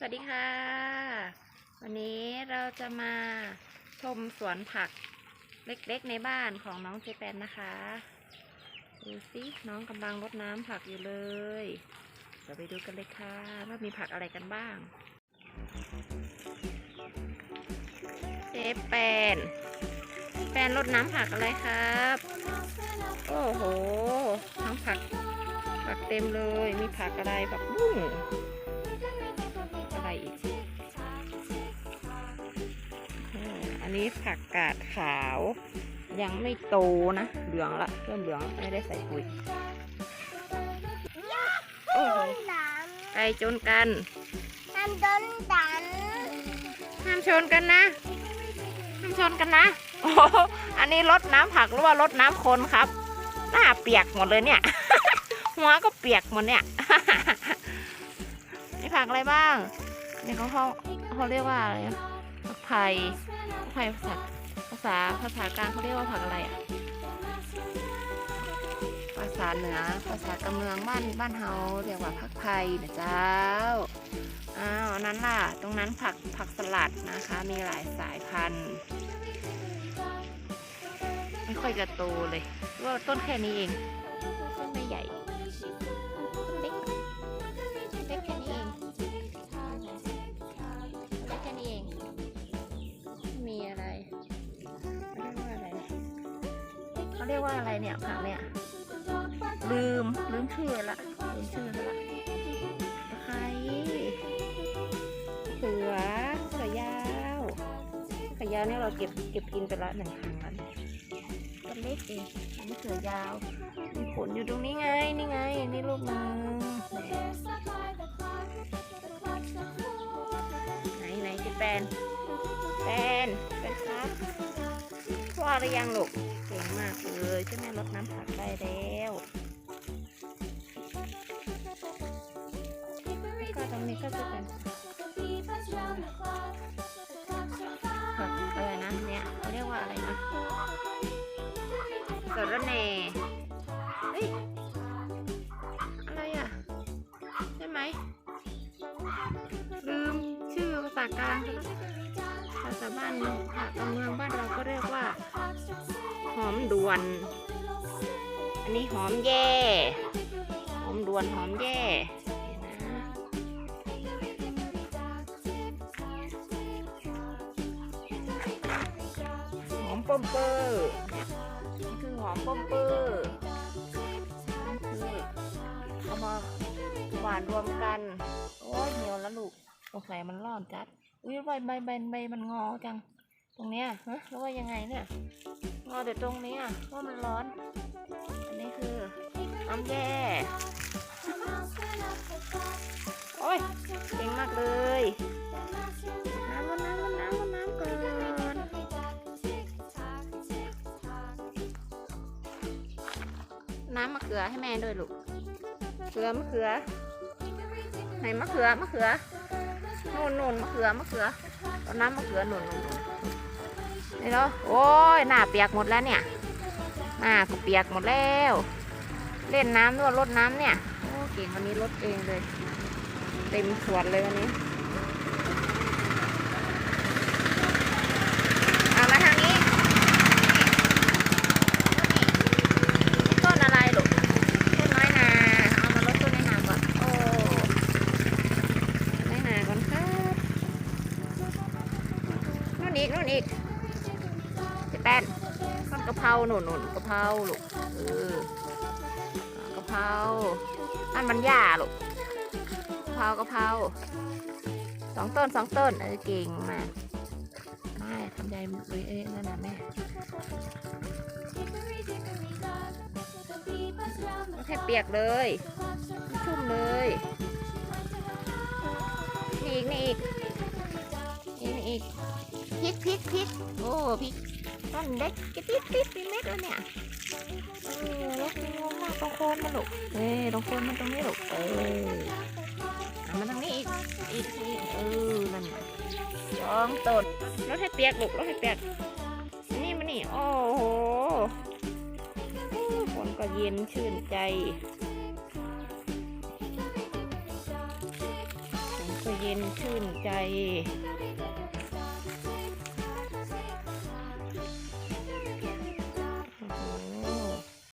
สวัสดีค่ะ วันนี้เราจะมาชมสวนผักเล็กๆในบ้านของน้องเจแปนนะคะดูสิน้องกำลังรดน้ำผักอยู่เลยเดี๋ยวไปดูกันเลยค่ะ ว่ามีผักอะไรกันบ้าง เจแปนแปนรดน้ำผักอะไรครับ โอ้โหทั้งผักผักเต็มเลยมีผักอะไรผักบุ้ง อ่าอันนี้ผักกาดขาว ยังไม่โตนะ เหลืองละเริ่มเหลืองไม่ได้ใส่ปุ๋ยโอ้โหหลานไก่จนกันทำต้นดันห้ามชนกันนะห้ามชนกันนะโอ้โหอันนี้รดน้ำผักหรือว่ารดน้ำคนครับ หน้าเปียกหมดเลยเนี่ย หัวก็เปียกหมดเนี่ยมีผักอะไรบ้างนี่เขาเขาเขาเรียกว่าอะไรนะผักไผ่ ผักไผ่ภาษาภาษาภาษากลางเขาเรียกว่าผักอะไรอะ ภาษาเหนือภาษากำเมืองบ้านบ้านเฮาเรียกว่าผักไผ่นะเจ้า อ้าวนนั้นล่ะ ตรงนั้นผักผักสลัดนะคะ มีหลายสายพันธุ์ ไม่ค่อยจะโตเลยว่าต้นแค่นี้เองต้นไม่ใหญ่ เขาเรียกว่าอะไรเนี่ยผักเนี่ย ลืม ลืมชื่อละลืมชื่อละตะไคร้เขือเขือยาวเขือยาวเนี่ยเราเก็บเก็บกินไปละหนึ่งครั้งแล้วต้นเล็กเองอันนี้เขือยาว มีผลอยู่ตรงนี้ไง นี่ไง นี่ลูกหนึงไหนไหนจะแปนแปนเป็นครับว่า หรือยังลูกเก่งมากเลยใช่ไหมรดน้ำผักได้แล้วก็ตรงนี้ก็จะเป็นผักอะไรนะเนี่ยเขาเรียกว่าอะไรนะสะระแหน่เฮ้ยอะไรอะใช่ไหมลืมชื่อภาษากลางไปแล้วาษาบ้านภาษาเมืองบ้านเราก็เรียกว่า หอมด่วน อันนี้หอมแย่หอมด่วนหอมแย่หอมปอมเปอร์นี่คือหอมปอมเปอร์คือเอามาหวานรวมกัน โอ้ยเหนียวแล้วลูกสงสัยมันร้อนจัด อุ้ยใบใบใบใบมันงอจัง ตรงเนี้ยฮะแล้วว่ายังไงเนี่ย งอแต่ตรงนี้อะว่ามันร้อน อันนี้คือน้ำแย่โอ้ยเก่งมากเลยน้ำมันน้ำมันน้ำมันน้ำก่อนน้ำมะเขือให้แม่ด้วยลูกเขือมะเขือไหนมะเขือมะเขือ นุ่นนุ่นมะเขือมะเขือเอาน้ำมะเขือนุ่นหนุนนี่เนาะโอ้ยหน้าเปียกหมดแล้วเนี่ยหน้าก็เปียกหมดแล้ว เล่นน้ำด้วยรดน้ำเนี่ยโอ้เก่งวันนี้รดเองเลย เต็มสวนเลยวันนี้เอามาทางนี้ต้นอะไรลูกต้นน้อยนา เอามารดต้นน้อยนาก่อน โอ้น้อยนาก่อนครับนู่น อีกนู่นอีกแป้นต้นกะเพราหนุนหนุนกะเพราลูกเออกะเพราอันมันหญ้าลูกกะเพรากะเพราสองต้นสองต้นเออเก่งมากแม่ทำใจเลยเอ้ยนั่นนะแม่ไม่เปียกเลย ชุ่มเลยนี่อีกนี่อีกนี่อีก พริกพริกพริกโอ้พริกต้นเล็กกระติดติดเป็นเม็ดแล้วเนี่ยเออแล้วงงมากตรงโคนมันลูกเอ้ยตรงโคนมันตรงนี้ลูกเออเอามาทางนี้อีกอีกอีกเออนั่นน่ะสองต้นรถให้เปียกลูกรถให้เปียกนี่มานี่โอ้โหฝนก็เย็นชื่นใจฝนก็เย็นชื่นใจ